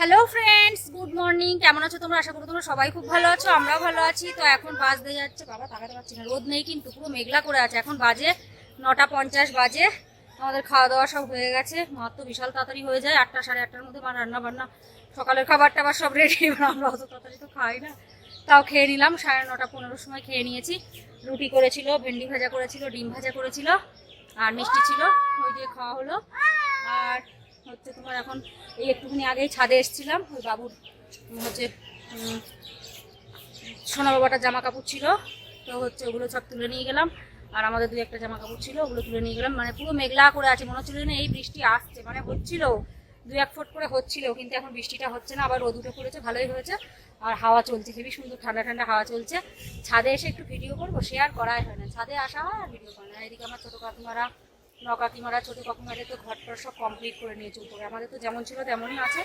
Hello friends good morning কেমন আছো তোমরা? আশা করি তোমরা সবাই খুব ভালো আছো, আমরাও ভালো আছি। তো এখন বাজতে যাচ্ছে, বাবা তাকাতে পারছি না, রোদ নেই কিন্তু পুরো মেঘলা করে আছে। এখন বাজে নটা পঞ্চাশ বাজে, আমাদের খাওয়া দাওয়া সব হয়ে গেছে। মার তো বিশাল তাড়াতাড়ি হয়ে যায়, আটটা সাড়ে আটটার মধ্যে মা রান্না বান্না সকালের খাবার টাবার সব রেডি আমরা অত তাড়াতাড়ি তো খাই না। তাও খেয়ে নিলাম, সাড়ে নটা পনেরোর সময় খেয়ে নিয়েছি। রুটি করেছিল, ভেন্ডি ভাজা করেছিল, ডিম ভাজা করেছিল, আর মিষ্টি ছিল, ওই দিয়ে খাওয়া হলো। আর হচ্ছে তোমার এখন এই একটুখানি আগেই ছাদে এসেছিলাম, ওই বাবুর হচ্ছে সোনা বাবাটার জামা কাপড় ছিল, তো হচ্ছে ওগুলো সব তুলে নিয়ে গেলাম, আর আমাদের দুই একটা জামা কাপড় ছিল, ওগুলো তুলে নিয়ে গেলাম মানে পুরো মেঘলা করে আছে, মনে হচ্ছিল না এই বৃষ্টি আসছে মানে হচ্ছিল, দু এক ফুট করে হচ্ছিল, কিন্তু এখন বৃষ্টিটা হচ্ছে না, আবার রোদ উঠে পড়েছে ভালোই হয়েছে, আর হাওয়া চলছে, হেবি সুন্দর ঠান্ডা ঠান্ডা হাওয়া চলছে, ছাদে এসে একটু ভিডিও করব শেয়ার করাই হয় না, ছাদে আসা হয় আর ভিডিও করে না, এদিকে আমার ছোটো কাকিমারা ন কাকিমারা, ছোটো কাকিমাদের তো ঘরটার সব কমপ্লিট করে নিয়েছে উপরে। আমাদের তো যেমন ছিল তেমনই আছে,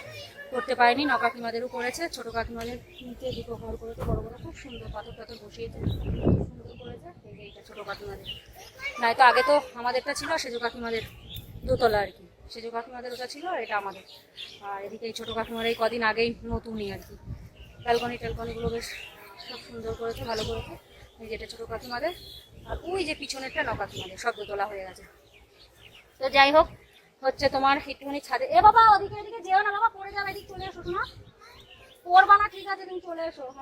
করতে পারিনি, ন কাকিমাদেরও করেছে, ছোটো কাকিমাদের নিচে দুটো ঘর করে তো বড় বড়, খুব সুন্দর পাথর টাথর বসিয়েছে সুন্দর করেছে, এই এইটা ছোটো কাকিমাদের। নাই তো আগে তো আমাদেরটা ছিল সেজো কাকিমাদের দোতলা আর কি, সেজো কাকিমাদের ওটা ছিল আর এটা আমাদের। আর এদিকে এই ছোটো কাকিমার এই কদিন আগেই নতুনই আর কি। ব্যালকনি ট্যালকনিগুলো বেশ সব সুন্দর করেছে, ভালো করেছে, এই যেটা ছোটো কাকিমাদের, আর ওই যে পিছনেরটা ন কাকিমাদের, সব দোতলা হয়ে গেছে। তো যাই হোক, হচ্ছে তোমার একটুখানি ছাদে এ বাবা, ওদিকে, এদিকে যেও না বাবা, পড়ে যাবে, এদিক চলে এসো শোনা পড়বা না, ঠিক আছে, তুমি চলে এসো।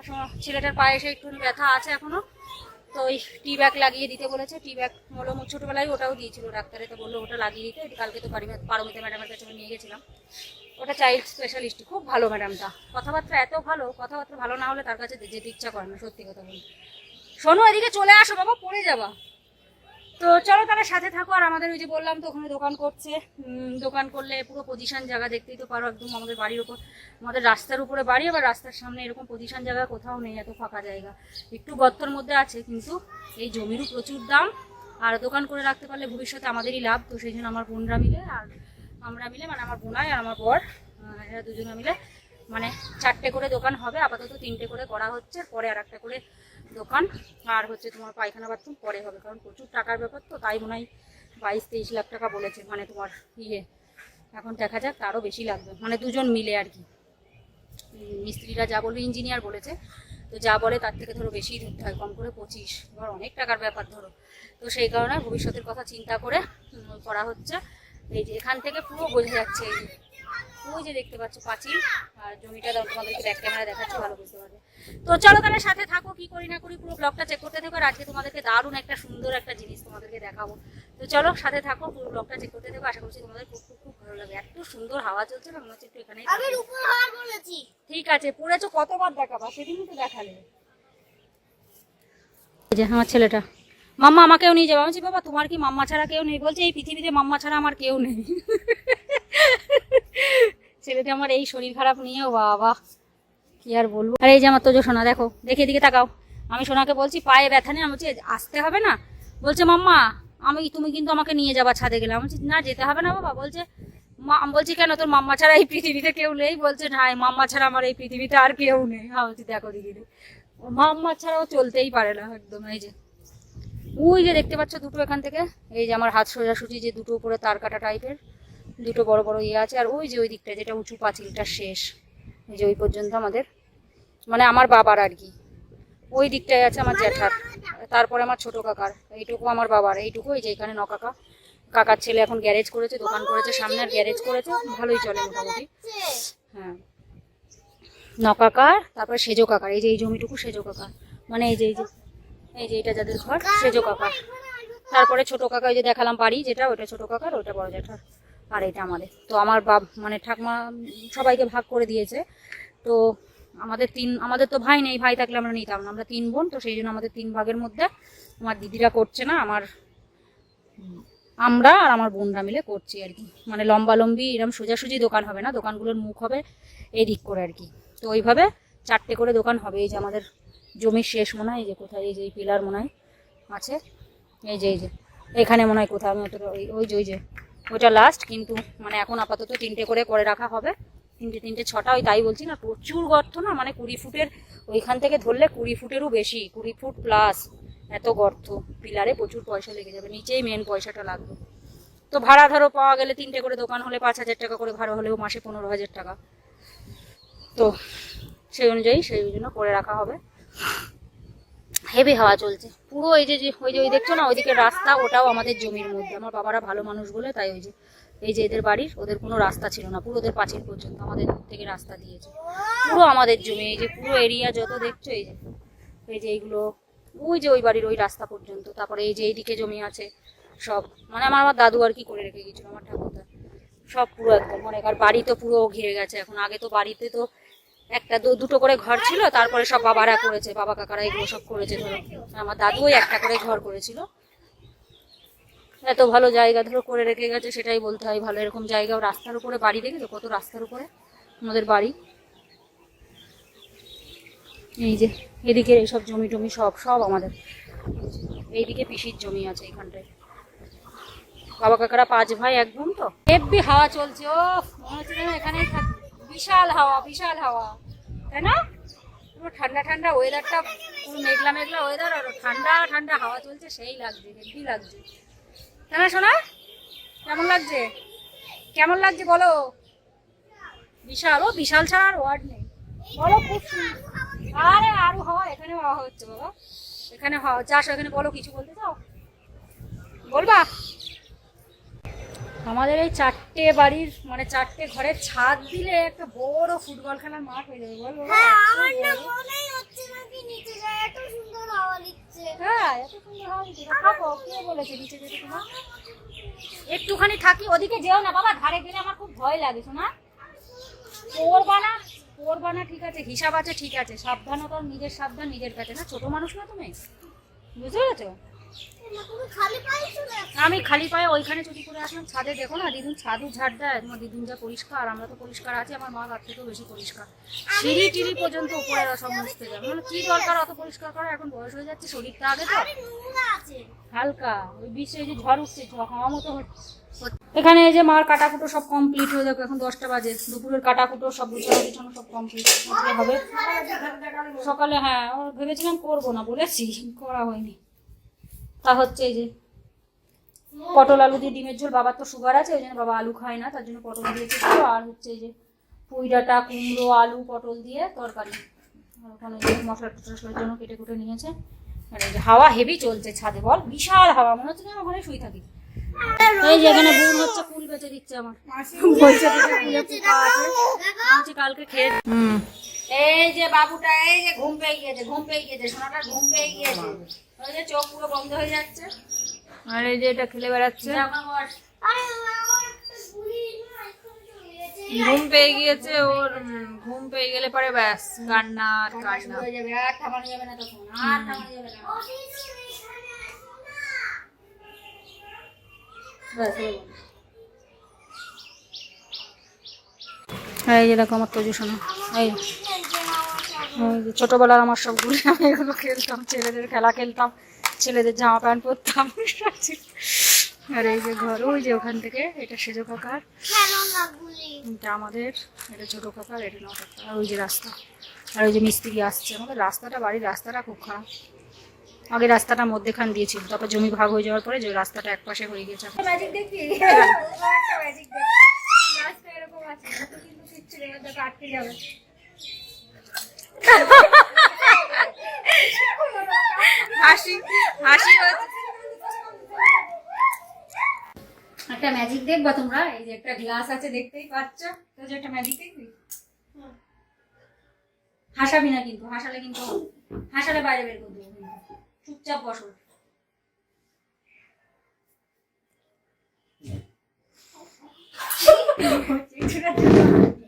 ছেলেটার পায়ে এসে একটু ব্যথা আছে এখনও। তো ওই টি ব্যাগ লাগিয়ে দিতে বলেছে। টি ব্যাগ হলো ছোটোবেলায় ওটাও দিয়েছিল, ডাক্তারে তো বলল ওটা লাগিয়ে দিতে। কালকে তো পারিমে- পারমিতা ম্যাডামের কাছে নিয়ে গেছিলাম ওটা চাইল্ড স্পেশালিস্ট খুব ভালো ম্যাডামটা। কথাবার্তা এত ভালো, কথাবার্তা ভালো না হলে তার কাছে যেতে ইচ্ছা করে না, সত্যি কথা বলি শোনো, এদিকে চলে আসো বাবা, পড়ে যাবা। তো চলো তাহলে সাথে থাকো, আর আমাদের ওই যে বললাম তো ওখানে দোকান করছে। দোকান করলে পুরো পজিশন জায়গা দেখতেই তো পারো একদম আমাদের বাড়ির উপর আমাদের রাস্তার উপরে বাড়ি, আবার রাস্তার সামনে এরকম পজিশন জায়গা কোথাও নেই, এত ফাঁকা জায়গা। একটু গর্তর মধ্যে আছে, কিন্তু এই জমিরও প্রচুর দাম। আর দোকান করে রাখতে পারলে ভবিষ্যতে আমাদেরই লাভ, তো সেই জন্য আমার বোনরা মিলে, আর আমরা মিলে মানে আমার বোনাই আর আমার বর এরা দুজনে মিলে মানে চারটে করে দোকান হবে, আপাতত তিনটে করে করা হচ্ছে পরে আর একটা করে দোকান, আর হচ্ছে তোমার পায়খানা বাথরুম পরে হবে, কারণ প্রচুর টাকার ব্যাপার তো, তাই মনে হয় বাইশ তেইশ লাখ টাকা বলেছে মানে তোমার ইয়ে। এখন দেখা যাক, তারও বেশি লাগবে মানে দুজন মিলে আর কি। মিস্ত্রিরা যা বলবে ইঞ্জিনিয়ার বলেছে, তো যা বলে তার থেকে ধরো বেশি ধরতে হয়, কম করে পঁচিশ, এবার অনেক টাকার ব্যাপার ধরো। তো সেই কারণে ভবিষ্যতের কথা চিন্তা করে করা হচ্ছে। এই যে এখান থেকে পুরো বোঝা যাচ্ছে ওই যে দেখতে পাচ্ছ পাঁচিল। আর জমিটা তোমাদেরকে ব্যাক ক্যামেরা দেখাচ্ছি ভালো বুঝতে পারবে। তো চলো তাহলে সাথে থাকো কি করি না করি পুরো ব্লগটা চেক করতে থাকো আর আজকে তোমাদেরকে দারুণ একটা সুন্দর একটা জিনিস তোমাদেরকে দেখাবো। তো চলো সাথে থাকো পুরো ব্লগটা চেক করতে থাকো আশা করছি তোমাদের খুব খুব খুব ভালো লাগে এত সুন্দর হাওয়া চলছে না মনে হচ্ছে একটু বলেছি। ঠিক আছে পড়েছো কতবার দেখাবা? সেদিনই তো দেখালে এই যে আমার ছেলেটা। মাম্মা আমাকেও নিয়ে যাবে। আমি বাবা তোমার কি মাম্মা ছাড়া কেউ নেই? বলছে এই পৃথিবীতে মাম্মা ছাড়া আমার কেউ নেই। ছেলেটা আমার এই শরীর খারাপ নিয়েও, বাবা, কি আর বলব? আর এই যে আমার তোজো সোনা, দেখো, দেখে এদিকে তাকাও। আমি সোনাকে বলছি, পায়ে ব্যথা নেই? আমি বলছি, আসতে হবে না? বলছে, মাম্মা, আমি, তুমি কিন্তু আমাকে নিয়ে যাবা ছাদে গেলে আমি বলছি, না, যেতে হবে না, বাবা। বলছে, মা বলছি, কেন, তোর মাম্মা ছাড়া এই পৃথিবীতে কেউ নেই? বলছে, না মাম্মা ছাড়া আমার এই পৃথিবীতে আর কেউ নেই। আমি বলছি, দেখো, দিদি মাম্মা ছাড়াও চলতেই পারে না, একদম, এই যে। ওই যে দেখতে পাচ্ছ দুটো এখান থেকে? এই যে আমার হাত সোজাসুজি যে দুটো উপরে তার কাটা টাইপের দুটো বড় বড় ইয়ে আছে, আর ওই যে ওই দিকটা যেটা উঁচু পাঁচিলটা শেষ যে ওই পর্যন্ত আমাদের মানে আমার বাবার আর কি। ওই দিকটায় আছে আমার জ্যাঠার, তারপরে আমার ছোট কাকার, এইটুকু আমার বাবার, এইটুকু এই যে এখানে ন কাকা কাকার ছেলে এখন গ্যারেজ করেছে, দোকান করেছে, সামনে আর গ্যারেজ করেছে, ভালোই চলে মোটামুটি। হ্যাঁ। ন কাকার তারপরে সেজো কাকার, এই যে এই জমিটুকু সেজো কাকার মানে এই যে এই যে এই যে এটা যাদের ঘর, সেজো কাকার। তারপরে ছোট কাকা ওই যে দেখালাম বাড়ি, যেটা ওটা ছোট কাকার, ওটা বড় জ্যাঠার। আর এটা আমাদের। তো আমার বাপ মানে ঠাকমা সবাইকে ভাগ করে দিয়েছে। তো আমাদের তিন, আমাদের তো ভাই নেই, ভাই থাকলে আমরা নিতাম না। আমরা তিন বোন, তো সেই জন্য আমাদের তিন ভাগের মধ্যে আমার দিদিরা করছে না, আমার আমরা আর আমার বোনরা মিলে করছি আর কি। মানে লম্বা লম্বি এরকম সোজাসুজি দোকান হবে না, দোকানগুলোর মুখ হবে এই দিক করে আর কি। তো ওইভাবে চারটে করে দোকান হবে, এই যে আমাদের জমির শেষ মনে হয়, এই যে কোথায়, এই যে পিলার মনে হয় আছে, এই যে এই যে, এখানে মনে হয় কোথাও আমি ওই ওই যে ওই যে ওইটা লাস্ট কিন্তু মানে এখন আপাতত তিনটে করে করে রাখা হবে। তিনটে তিনটে, ছটা, ওই তাই বলছি না, প্রচুর গর্ত না মানে কুড়ি ফুটের, ওইখান থেকে ধরলে কুড়ি ফুটেরও বেশি, কুড়ি ফুট প্লাস এত গর্ত। পিলারে প্রচুর পয়সা লেগে যাবে, নিচেই মেন পয়সাটা লাগবে। তো ভাড়া ধরো পাওয়া গেলে তিনটে করে দোকান হলে পাঁচ হাজার টাকা করে ভাড়া হলেও মাসে পনেরো হাজার টাকা। তো সেই অনুযায়ী সেই জন্য করে রাখা হবে। হেভি হাওয়া চলছে। পুরো এই যে ওই যে, ওই দেখছ না? ওইদিকে রাস্তা, ওটাও আমাদের জমির মধ্যে। আমার বাবারা ভালো মানুষ বলে, তাই ওই যে, এই যে এদের বাড়ির, ওদের কোনো রাস্তা ছিল না। পুরো ওদের পাঁচিল পর্যন্ত আমাদের থেকে রাস্তা দিয়েছে। পুরো আমাদের জমি, এই যে পুরো এরিয়া যত দেখছ, এই যে এই যে এইগুলো, ওই যে ওই বাড়ির ওই রাস্তা পর্যন্ত। তারপরে এই যে এইদিকে জমি আছে, সব মানে আমার আমার দাদু আর কি করে রেখে গেছিল, আমার ঠাকুরদা। সব পুরো একদম মানে আর বাড়ি তো পুরো ঘিরে গেছে। এখন আগে তো বাড়িতে তো একটা দুটো করে ঘর ছিল, তারপরে সব বাবারা করেছে, বাবা কাকারা এগুলো সব করেছে ধরো। আমার দাদু ওই একটা করে ঘর করেছিল। এত ভালো জায়গা ধরো করে রেখে গেছে, সেটাই বলতে হয় ভালো। এরকম জায়গাও রাস্তার উপরে বাড়ি দেখেছ? কত রাস্তার উপরে? আমাদের বাড়ি। এই যে এদিকে এইসব জমি টমি সব সব আমাদের। এইদিকে পিসির জমি আছে এখানটায়। বাবা কাকারা পাঁচ ভাই, এক বোন তো? হেব্বি হাওয়া চলছে ও মনে হচ্ছে এখানেই বিশাল হাওয়া বিশাল হাওয়া। তাই না? পুরো ঠান্ডা ঠান্ডা ওয়েদারটা পুরো মেঘলা মেঘলা ওয়েদার আর ঠান্ডা ঠান্ডা হাওয়া চলছে, সেই লাগছে হেব্বি লাগছে। তাই না শোনা কেমন লাগছে? কেমন লাগছে বলো? বিশাল, ও বিশাল ছাড়া আর ওয়ার্ড নেই। বলো খুব আরে, আরও হাওয়া, এখানে হাওয়া হচ্ছে বাবা এখানে হাওয়া চাষ এখানে বলো, কিছু বলতে চাও? বলবা? আমাদের এই চারটে বাড়ির মানে চারটে ঘরের ছাদ দিলে একটা বড় ফুটবল খেলার মাঠ হয়ে যাবে বল? হ্যাঁ হ্যাঁ একটুখানি থাকি ওদিকে যেও না বাবা ধারে গেলে আমার খুব ভয় লাগে শোনা। পড়বা না পড়বা না ঠিক আছে হিসাব আছে ঠিক আছে সাবধানতা নিজের সাবধান নিজের কাছে না ছোট মানুষ না তুমি? বুঝতে পেরেছ? আমি খালি পায়ে ওইখানে চুরি করে আসলাম ছাদে দেখো না দিদুন ছাদু ঝাড় দেয়। তোমার দিদুন যা পরিষ্কার আমরা তো পরিষ্কার আছি আমার মা তার থেকেও বেশি পরিষ্কার। সিঁড়ি টিড়ি পর্যন্ত উপরে যাবে। মানে কি দরকার অত পরিষ্কার করা? এখন বয়স হয়ে যাচ্ছে শরীরটা আগে তো। হালকা ওই বিশ্বে যে ঝড় উঠছে হাওয়া মতো হচ্ছে। এখানে এই যে মার কাটাকুটো সব কমপ্লিট হয়ে যাবে এখন দশটা বাজে। দুপুরের কাটাকুটো সব গুছানো গুছানো সব কমপ্লিট হবে সকালে হ্যাঁ ভেবেছিলাম করব না বলেছি করা হয়নি। তা হচ্ছে এই যে পটল আলু দিয়ে ডিমের ঝোল বাবার তো সুগার আছে ওই জন্য বাবা আলু খায় না তার জন্য পটল দিয়েছে আর হচ্ছে এই যে পুঁই ডাঁটা কুমড়ো আলু পটল দিয়ে তরকারি। আর ওখানে মশলা টশলার জন্য কেটে কুটে নিয়েছে। আর এই যে হাওয়া হেভি চলছে ছাদে বল বিশাল হাওয়া মনে হচ্ছে ওখানে শুই থাকি। এই যে এখানে বোন হচ্ছে ফুল বেঁচে দিচ্ছে আমার। বলছে কালকে খেয়ে হুম। এই যে বাবুটা এই যে ঘুম পেয়ে গিয়েছে ঘুম পেয়ে গিয়েছে সোনাটা ঘুম পেয়ে গিয়েছে। ওই যে চোখ পুরো বন্ধ হয়ে যাচ্ছে। আর এই যে এটা খেলে বেড়াচ্ছে। ঘুম পেয়ে গিয়েছে ওর ঘুম পেয়ে গেলে পরে ব্যাস কান্না আর কান্না হয়ে যাবে আর থামানো যাবে না তখন আর থামানো যাবে না। ব্যাস, হয়ে গেল। এই যে দেখো আমার তজু শোনা এই। ছোটবেলার আমার সবগুলো আমি এগুলো খেলতাম ছেলেদের খেলা খেলতাম ছেলেদের জামা প্যান্ট পরতাম আর এই যে ঘর ওই যে ওখান থেকে এটা সেজো কাকার। এটা আমাদের এটা ছোট কাকার এটা নট আর ওই যে রাস্তা। আর ওই যে মিস্ত্রি আসছে। আমাদের রাস্তাটা বাড়ির রাস্তাটা খুব খারাপ। আগে রাস্তাটা মধ্যেখান দিয়েছিল। তারপর জমি ভাগ হয়ে যাওয়ার পরে যে রাস্তাটা এক পাশে হয়ে গেছে। ম্যাজিক দেখবি? ম্যাজিক দেখবি। আছে আটকে যাবে হাসি হাসি একটা ম্যাজিক দেখবা তোমরা? এই যে একটা গ্লাস আছে দেখতেই পাচ্ছ। তো যে একটা ম্যাজিক দেখবি? হাসাবি না কিন্তু হাসালে কিন্তু হাসালে বাইরে বের করে দেবো। চুপচাপ বসো।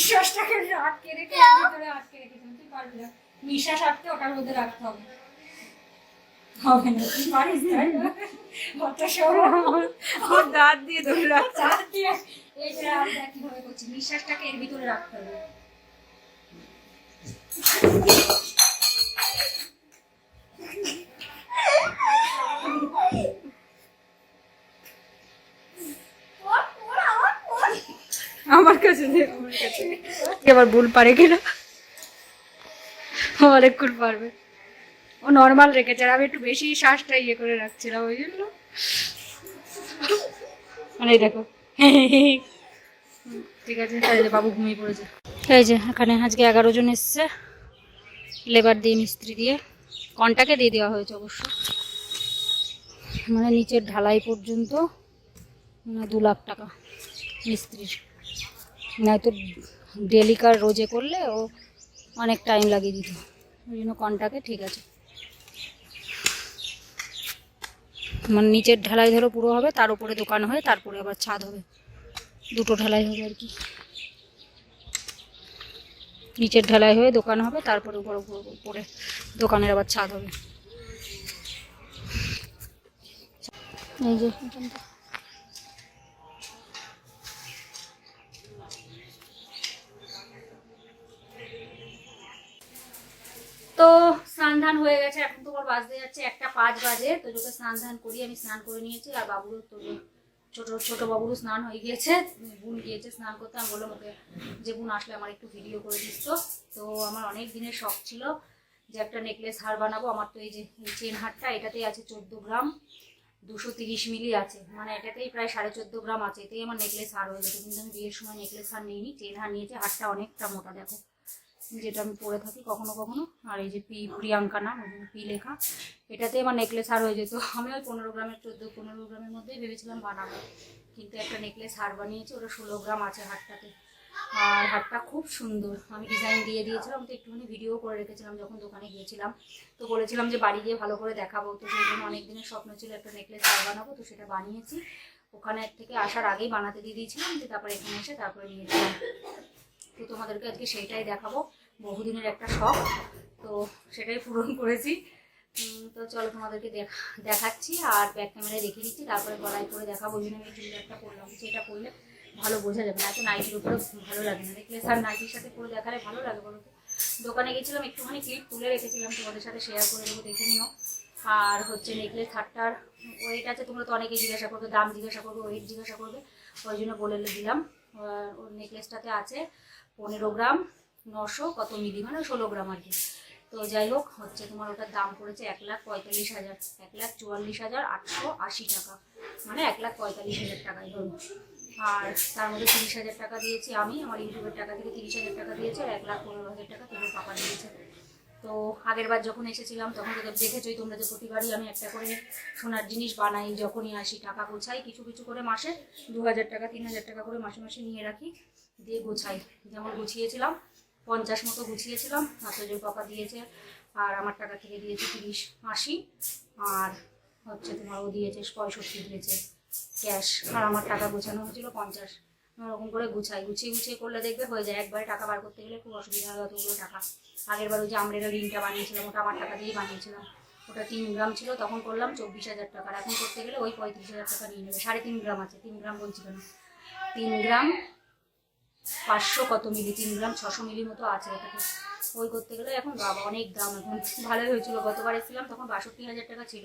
নিঃশ্বাসটাকে আটকে রেখে ভিতরে আটকে রেখেছি তুই পারবি না। নিঃশ্বাস আটকে ওটার মধ্যে রাখতে হবে। হবে না তুই পারিস অত সহজ দাঁত দিয়ে ধরে দিয়ে এই যে কীভাবে করছি। নিঃশ্বাসটাকে এর ভিতরে রাখতে হবে। এবার ভুল পারে কিনা? অনেকক্ষণ পারবে। ও নর্মাল রেখেছে আর আমি একটু বেশি শ্বাসটা ইয়ে করে রাখছিলাম, ওই জন্য। মানে দেখো। ঠিক আছে, তাহলে বাবু ঘুমিয়ে পড়েছে। এই যে, এখানে আজকে এগারো জন এসছে। লেবার দিয়ে, মিস্ত্রি দিয়ে। কন্টাকে দিয়ে দেওয়া হয়েছে অবশ্য। মানে নিচের ঢালাই পর্যন্ত দু লাখ টাকা মিস্ত্রির। নয়তো ডেলিকার রোজে করলে ও অনেক টাইম লাগিয়ে দিত। ওই জন্য কন্টাকে ঠিক আছে। মানে নিচের ঢালাই ধরো পুরো হবে, তার উপরে দোকান হয়ে তারপরে আবার ছাদ হবে। দুটো ঢালাই হবে আর কি। নিচের ঢালাই হয়ে দোকান হবে, তারপরে উপরে উপরে দোকানের আবার ছাদ হবে। এই যে। তো স্নান ধান হয়ে গেছে, এখন তোমার বাজতে যাচ্ছে একটা পাঁচ বাজে, তো তোকে স্নান ধান করি, আমি স্নান করে নিয়েছি, আর বাবুরও তো ছোট ছোট বাবুরও স্নান হয়ে গিয়েছে, বোন গিয়েছে স্নান করতে, আমি বললাম ওকে যে বোন আসলে আমার একটু ভিডিও করে দিস তো। আমার অনেক দিনের শখ ছিল যে একটা নেকলেস হার বানাবো, আমার তো এই যে চেন হারটা, এটাতেই আছে চোদ্দ গ্রাম, দুশো তিরিশ মিলি আছে মানে এটাতেই প্রায় সাড়ে চোদ্দ গ্রাম আছে, এতেই আমার নেকলেস হার হয়ে যেত কিন্তু আমি বিয়ের সময় নেকলেস হার নিইনি চেন হার নিয়েছে, হারটা অনেকটা মোটা, দেখো। যেটা আমি পরে থাকি কখনো কখনো, আর এই যে পি, প্রিয়াঙ্কা নাম পি লেখা, এটাতে আমার নেকলেস হার হয়ে যেত। আমি ওই পনেরো গ্রামের, চোদ্দ, পনেরো গ্রামের মধ্যেই ভেবেছিলাম বানাবো। কিন্তু একটা নেকলেস হার বানিয়েছি, ওটা ষোলো গ্রাম আছে হারটাতে। আর হারটা খুব সুন্দর। আমি ডিজাইন দিয়ে দিয়েছিলাম, তো একটুখানি ভিডিও করে রেখেছিলাম যখন দোকানে গিয়েছিলাম। তো বলেছিলাম যে বাড়ি গিয়ে ভালো করে দেখাবো। তো সেই জন্য অনেক দিনের স্বপ্ন ছিল একটা নেকলেস হার বানাবো, তো সেটা বানিয়েছি। ওখানে থেকে আসার আগেই বানাতে দিয়ে দিয়েছিলাম যে তারপরে এখানে এসে তারপরে নিয়েছিলাম তো তোমাদেরকে আজকে সেইটাই দেখাবো। বহুদিনের একটা শখ, তো সেটাই পূরণ করেছি। তো চলো তোমাদেরকে দেখ- দেখাচ্ছি আর ব্যাক ক্যামেরায় রেখে দিচ্ছি, তারপরে গলায় করে দেখাবো। ওই জন্য আমি চুড়িদারটা পরলাম সেটা পরলে ভালো বোঝা যাবে। না এত নাইটির উপরে ভালো লাগে না। দেখলে স্যার নাইটির সাথে পরে দেখালে ভালো লাগে বলো তো? দোকানে গেছিলাম, একটুখানি ক্লিপ তুলে রেখেছিলাম, তোমাদের সাথে শেয়ার করে দেবো, দেখে নিও। আর হচ্ছে নেকলেস থার্ডটার ওয়েট আছে, তোমরা তো অনেকে জিজ্ঞাসা করবে, দাম জিজ্ঞাসা করবে ওয়েট জিজ্ঞাসা করবে, ওই জন্য বলে দিলাম। ওর নেকলেসটাতে আছে পনেরো গ্রাম। নশো কত মিলি মানে ষোলো গ্রাম আর কি। তো যাই হোক, হচ্ছে তোমার ওটার দাম পড়েছে এক লাখ পঁয়তাল্লিশ হাজার, এক লাখ চুয়াল্লিশ হাজার আটশো আশি টাকা। মানে এক লাখ পঁয়তাল্লিশ হাজার টাকায় ধরুন আর তার মধ্যে তিরিশ হাজার টাকা দিয়েছি আমি, আমার ইউটিউবের টাকা থেকে তিরিশ হাজার টাকা দিয়েছে আর এক লাখ পনেরো হাজার টাকা তোমার পাপা দিয়েছে। তো আগের বার যখন এসেছিলাম, তখন তো দেখেছোই তোমরা যে প্রতিবারই আমি একটা করে সোনার জিনিস বানাই, যখনই আসি, টাকা গোছাই, কিছু কিছু করে মাসে দু হাজার টাকা, তিন হাজার টাকা করে মাসে মাসে নিয়ে রাখি, দিয়ে গোছাই। যেমন গুছিয়েছিলাম পঞ্চাশ মতো গুছিয়েছিলাম আত্মজোর পাপা দিয়েছে, আর আমার টাকা থেকে দিয়েছে তিরিশ আশি, আর হচ্ছে তোমার ও দিয়েছে পঁয়ষট্টি দিয়েছে ক্যাশ, আর আমার টাকা গোছানো হয়েছিল পঞ্চাশ। ওরকম করে গুছাই, গুছিয়ে গুছিয়ে করলে দেখবে হয়ে যায়, একবারে টাকা বার করতে গেলে খুব অসুবিধা হয় অতগুলো টাকা। আগের বার ওই যে আমরেরা ঋণটা বানিয়েছিলাম, ওটা আমার টাকা দিয়েই বানিয়েছিলাম। ওটা তিন গ্রাম ছিল, তখন করলাম চব্বিশ হাজার টাকা এখন করতে গেলে ওই পঁয়ত্রিশ হাজার টাকা নিয়ে নেবে, সাড়ে তিন গ্রাম আছে, তিন গ্রাম বলছিল না। তিন গ্রাম পাঁচশো কত মিলি তিন গ্রাম ছশো মিলি মতো আছে ওটাতে। ওই করতে গেলে এখন বাবা অনেক দাম এখন। ভালোই হয়েছিল, গতবার এসেছিলাম তখন বাষট্টি হাজার টাকা ছিল।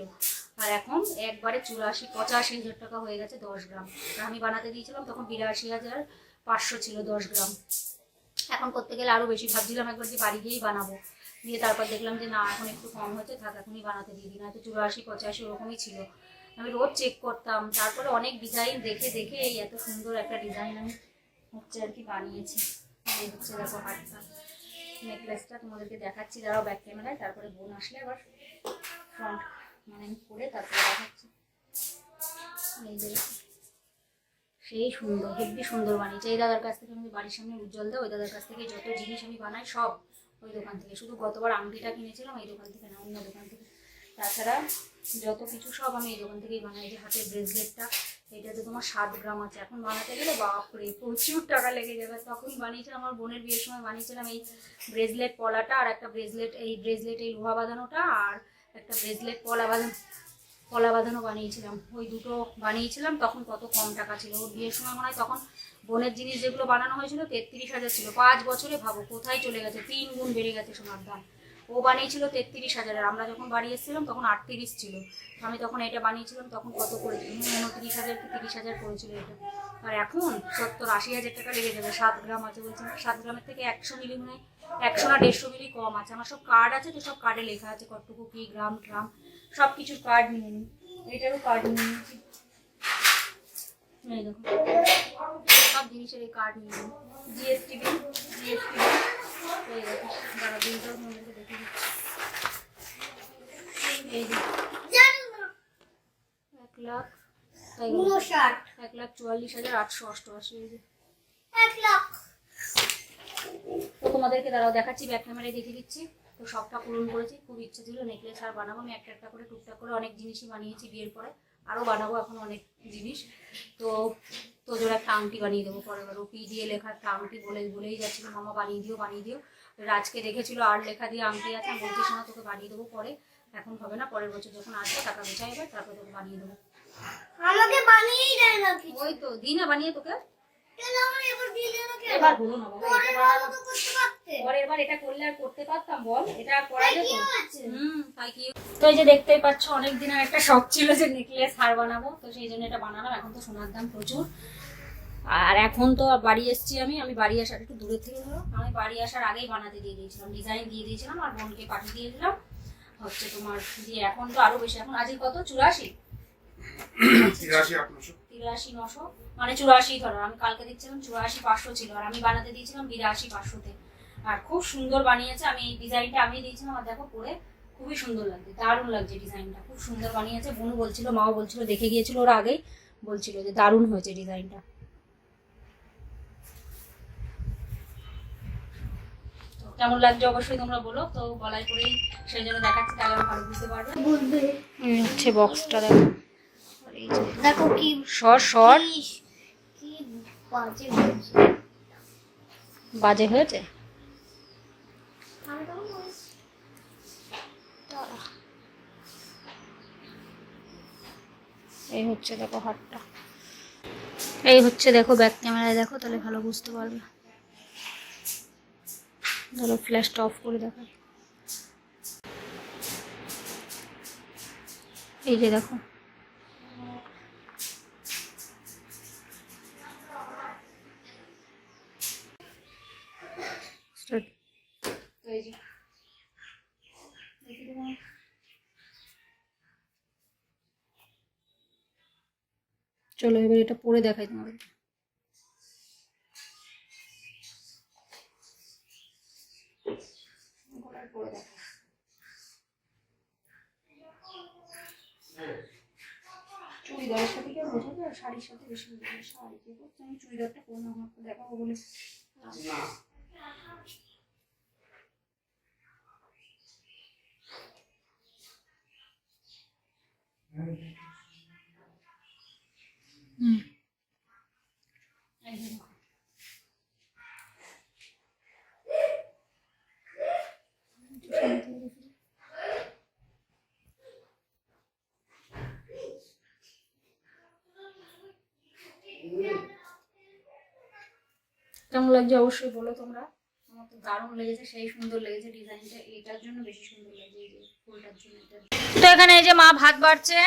আর এখন একবারে চুরাশি, পঁচাশি হাজার টাকা হয়ে গেছে দশ গ্রাম। আমি বানাতে দিয়েছিলাম তখন বিরাশি হাজার পাঁচশো ছিল দশ গ্রাম। এখন করতে গেলে আরও বেশি। ভাবছিলাম একবার যে বাড়ি গিয়েই বানাবো। দিয়ে তারপর দেখলাম যে না, এখন একটু কম হয়েছে থাক এখনই বানাতে দিয়ে দিই। না তো চুরাশি, পঁচাশি ওরকমই ছিল। আমি রোজ চেক করতাম। তারপরে অনেক ডিজাইন দেখে দেখে এই এত সুন্দর একটা ডিজাইন আমি হচ্ছে আর কি বানিয়েছি। এই হচ্ছে দেখো নেকলেসটা তোমাদেরকে দেখাচ্ছি, দাঁড়াও ব্যাক ক্যামেরায় তারপরে বোন আসলে আবার ফ্রন্ট মানে করে তারপরে দেখাচ্ছি। এই সেই সুন্দর, হেব্বি সুন্দর বানিয়েছে। এই দাদার কাছ থেকে আমি বাড়ির সামনে উজ্জ্বল দেয় ওই দাদার কাছ থেকে যত জিনিস আমি বানাই সব ওই দোকান থেকে। শুধু গতবার আংটিটা কিনেছিলাম, এই দোকান থেকে না, অন্য দোকান থেকে তাছাড়া যত কিছু সব আমি এই দোকান থেকেই বানাই যে হাতের ব্রেসলেটটা এটাতে তোমার সাত গ্রাম আছে। এখন বানাতে গেলে বাপরে, প্রচুর টাকা লেগে যাবে। তখন বানিয়েছিলাম, আমার বোনের বিয়ের সময় বানিয়েছিলাম এই ব্রেসলেট পলাটা, আর একটা ব্রেসলেট এই ব্রেসলেট এই লোহা বাঁধানোটা, আর একটা ব্রেসলেট পলা বাঁধানো পলা বাঁধানো বানিয়েছিলাম। ওই দুটো বানিয়েছিলাম, তখন কত কম টাকা ছিল। ওর বিয়ের সময় মনে হয় তখন বোনের জিনিস যেগুলো বানানো হয়েছিল, তেত্রিশ হাজার ছিল। পাঁচ বছরে ভাবো, কোথায় চলে গেছে? তিন গুণ বেড়ে গেছে সোনার দাম। ও বানিয়েছিল তেত্রিশ হাজারের। আমরা যখন বাড়ি এসেছিলাম তখন আটত্রিশ ছিল। আমি তখন এটা বানিয়েছিলাম তখন কত করেছিল উনত্রিশ হাজার কি তিরিশ হাজার পড়েছিল এটা। আর এখন সত্তর আশি হাজার টাকা লেগে যাবে, সাত গ্রাম আছে বলছেন সাত গ্রামের থেকে একশো মিলি মনে একশো না দেড়শো মিলি কম আছে। আমার সব কার্ড আছে তো সব কার্ডে লেখা আছে, কতটুকু কি গ্রাম ট্রাম সব কিছুর কার্ড নিয়ে নিই এটারও কার্ড নিয়ে নিয়েছি দেখো সব জিনিসের এই কার্ড নিয়ে নিই জিএসটি বিল জিএসটি বিল এক লাখ এক লাখ চুয়াল্লিশ হাজার আটশো অষ্টআশি এক লাখ তো তোমাদেরকে দাঁড়াও দেখাচ্ছি ব্যাক ক্যামেরায় দেখিয়ে দিচ্ছি। তো সবটা পূরণ করেছি, খুব ইচ্ছে ছিল নেকলেস আর বানাবো। আমি একটা একটা করে টুকটাক করে অনেক জিনিসই বানিয়েছি বিয়ের পরে। আরও বানাবো এখন অনেক জিনিস। তো তোদের একটা আংটি বানিয়ে দেবো পরের বার পি দিয়ে লেখা একটা আংটি বলে বলেই যাচ্ছিল মামা বানিয়ে দিও বানিয়ে দিও। রাজকে দেখেছিল আর লেখা দিয়ে আংটি আছে আমি বলছি শোনা তোকে বানিয়ে দেবো পরে এখন হবে না পরের বছর যখন আসবে টাকা যাবে তারপর তোকে বানিয়ে দেবো। আমাকে বানিয়েই দেয় না ওই তো দিই না বানিয়ে তোকে এবার না পরের এটা বার করলে আর করতে পারতাম বল এটা করা যেত? হুম তাই কি তো এই যে দেখতেই পাচ্ছ অনেক দিনের একটা শখ ছিল যে নেকলেস হার বানাবো তো সেই জন্য এটা বানালাম এখন তো সোনার দাম প্রচুর। আর এখন তো বাড়ি এসেছি আমি আমি বাড়ি আসার একটু দূরের থেকে ধরো। আমি বাড়ি আসার আগেই বানাতে দিয়ে দিয়েছিলাম ডিজাইন দিয়ে দিয়েছিলাম আর বোনকে পাঠিয়ে দিয়ে দিলাম। হচ্ছে তোমার দিয়ে এখন তো আরও বেশি এখন আজকে কত? চুরাশি? তিরাশি নশো? মানে চুরাশি ধরো আমি কালকে দেখছিলাম চুরাশি পাঁচশো ছিল আর আমি বানাতে দিয়েছিলাম বিরাশি পাঁচশোতে। আর খুব সুন্দর বানিয়েছে আমি এই ডিজাইনটা আমি দিয়েছিলাম আর দেখো পরে খুবই সুন্দর লাগছে দারুণ লাগছে ডিজাইনটা খুব সুন্দর বানিয়েছে বোনু বলছিল মাও বলছিল দেখে গিয়েছিল ওরা আগেই বলছিল যে দারুণ হয়েছে ডিজাইনটা কেমন লাগছে অবশ্যই তোমরা বলো তো গলায় করেই সেই জন্য দেখাচ্ছি তাহলে ভালো বুঝতে পারবে। বুঝবে হচ্ছে বক্সটা দেখো। দেখো কি কি- কি বাজে হয়েছে। বাজে হয়েছে? আমি এই হচ্ছে দেখো হাটটা এই হচ্ছে দেখো ব্যাক ক্যামেরায় দেখো তাহলে ভালো বুঝতে পারবে। ধরো ফ্ল্যাশটা অফ করে দেখো এই যে দেখো Start. তো এই যে দেখি তোমার চলো, এবার এটা পরে দেখাই তোমাদের। পরে দেখাই। চুড়িদারের সাথে কেউ বোঝা যায়? শাড়ির সাথে বেশি বোঝা যায়। শাড়ি কে করছে? আমি চুড়িদারটা আমাকে দেখাবো বলে এই যে দেখো। কেমন লাগছে? অবশ্যই বলো তোমরা। আমার তো দারুণ লেগেছে, সেই সুন্দর লেগেছে ডিজাইনটা এটার জন্য বেশি সুন্দর লাগছে ফুলটার জন্য এটা তো এখানে এই যে মা ভাত বাড়ছে,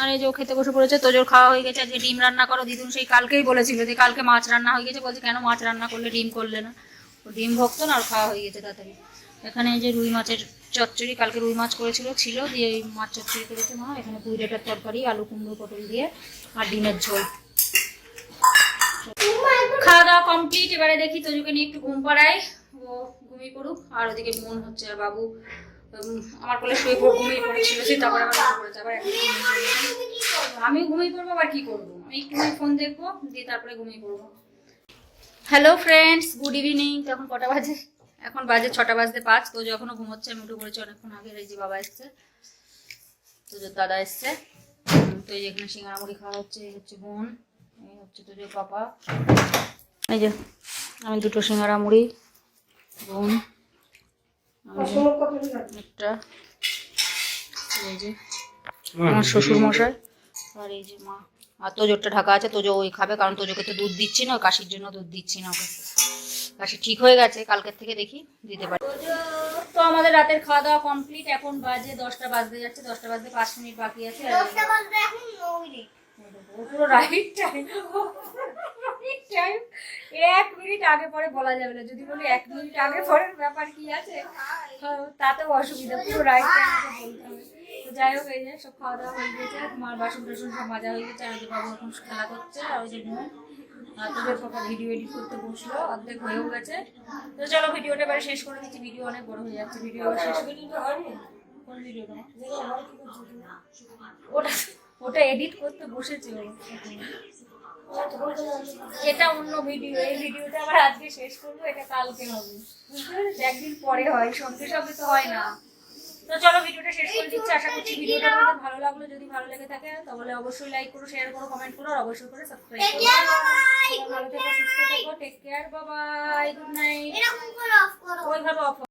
আর এই যে ও খেতে বসে পড়েছে তোজোর খাওয়া হয়ে গেছে, যে ডিম রান্না করো, দিদুন সেই কালকেই বলেছিল যে কালকে মাছ রান্না হয়ে গেছে, বলছে কেন মাছ রান্না করলে ডিম করলে না? ও ডিম ভক্ত না, আর খাওয়া হয়ে গেছে তাড়াতাড়ি। এখানে এই যে রুই মাছের চচ্চড়ি, কালকে রুই মাছ করেছিল, ছিল দিয়ে এই মাছ চচ্চড়ি করেছে মা। এখানে পুঁই ডাঁটার তরকারি, আলু, কুমড়ো, পটল দিয়ে, আর ডিমের ঝোল। খাওয়া দাওয়া কমপ্লিট এবারে দেখি তোজুকে নিয়ে একটু ঘুম পাড়াই, ও ঘুমিয়ে পড়ুক, আর ওদিকে মন হচ্ছে, আর বাবু আমার কোলে শুয়ে পড়ে, ঘুমিয়ে পড়েছিল সে তারপরে আবার আবার ঘুমিয়ে পড়ব, আবার কি করব? আমি একটু ফোন দেখব, দিয়ে তারপরে ঘুমিয়ে পড়ব। হ্যালো ফ্রেন্ডস গুড ইভিনিং এখন কটা বাজে? এখন বাজে ছটা বাজতে পাঁচ। তো এখনও ঘুমোচ্ছে, আমি উঠে পড়েছি অনেকক্ষণ আগে, এই যে বাবা এসছে। তো যে দাদা এসছে তো এই যে এখানে সিঙ্গারা মুড়ি খাওয়া হচ্ছে, এই হচ্ছে বোন, এই হচ্ছে তো যে পাপা। এই যে, আমি দুটো সিঙ্গারা মুড়ি, বোন আমি একটা এই যে আমার শ্বশুর মশাই আর এই যে মা। আর তোজোরটা ঢাকা আছে তোজো ওই খাবে কারণ তোজোকে তো দুধ দিচ্ছি না কাশির জন্য দুধ দিচ্ছি না ওকে। কাশি ঠিক হয়ে গেছে কালকের থেকে দেখি দিতে পারি। তো আমাদের রাতের খাওয়া দাওয়া কমপ্লিট এখন বাজে দশটা বাজতে যাচ্ছে দশটা বাজতে পাঁচ মিনিট বাকি আছে। পুরো রাইট টাইম টাইম এক মিনিট আগে পরে বলা যাবে না। যদি বলি এক মিনিট আগে পরের ব্যাপার কি আছে হ্যাঁ, তাতেও অসুবিধা পুরো রাইট টাইমে বলতে হবে। তো যাই হোক এই যে সব খাওয়া দাওয়া হয়ে গেছে মার বাসন টাসন সব মাজা হয়ে গেছে আর ওই যে বাবু এখন খেলা করছে আর ওই যে বোন তোদের পাপা ভিডিও এডিট করতে বসল অর্ধেক হয়েও গেছে। তো চলো ভিডিওটা এবারে শেষ করে দিচ্ছি ভিডিও অনেক বড় হয়ে যাচ্ছে ভিডিও শেষ। করে কোন ভিডিওটা ওটা ওটা এডিট করতে বসেছে এটা অন্য ভিডিও এই ভিডিওটা আবার আজকে শেষ করব এটা কালকে হবে। একদিন পরে হয় সঙ্গে সঙ্গে তো হয় না। তো চলো ভিডিওটা শেষ করে দিচ্ছি আশা করছি ভিডিওটা তোমাদের ভালো লাগল। যদি ভালো লেগে থাকে তাহলে অবশ্যই লাইক করো শেয়ার করো কমেন্ট করো আর অবশ্যই করে সাবস্ক্রাইব করো। ভালো থেকো সুস্থ থেকো take care Babai good night এরকম করে অফ করো। ওইভাবে অফ